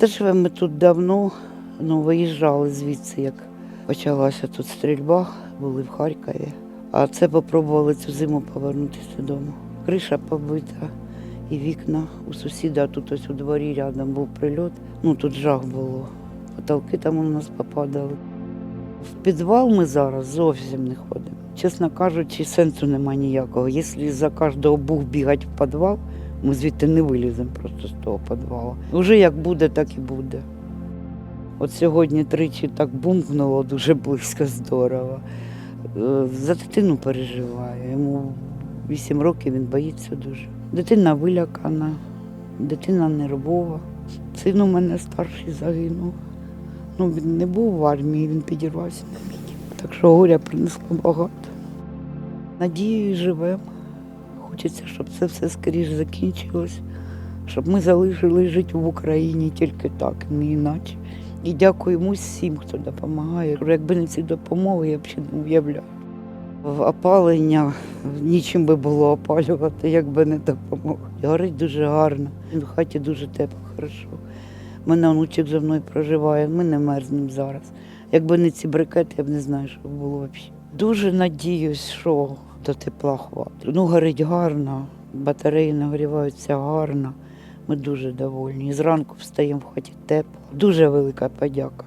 Живемо ми тут давно, ну виїжджали звідси, як почалася тут стрільба, були в Харкові. А це попробували цю зиму повернутися додому. Криша побита і вікна у сусіда тут ось у дворі рядом був прильот. Ну тут жах було. Потолки там у нас попадали. В підвал ми зараз зовсім не ходимо. Чесно кажучи, сенсу немає ніякого. Якщо за кожного бух бігати в підвал, ми звідти не виліземо просто з того підвалу. Уже як буде, так і буде. От сьогодні тричі так бумкнуло дуже близько, здорово. Е, За дитину переживаю. Йому 8 років він боїться дуже. Дитина вилякана, дитина нервова. Син у мене старший загинув. Ну, він не був в армії, він підірвався на міні. Так що горя принесло багато. Надією живемо. Хочеться, щоб це все скоріше закінчилось, щоб ми залишили жити в Україні тільки так, не іначе. І дякуємо всім, хто допомагає. Якби не ці допомоги, я б ще не уявляю. Опалення нічим би було опалювати, якби не допомога. Горить дуже гарно. В хаті дуже тепло, хорошо. У мене онучок за мною проживає, ми не мерзнемо зараз. Якби не ці брикети, я б не знаю, що було взагалі. Дуже надіюсь, що до тепла хватить. Ну, горить гарно, батареї нагріваються гарно. Ми дуже довольні. Зранку встаємо хоч і тепло. Дуже велика подяка.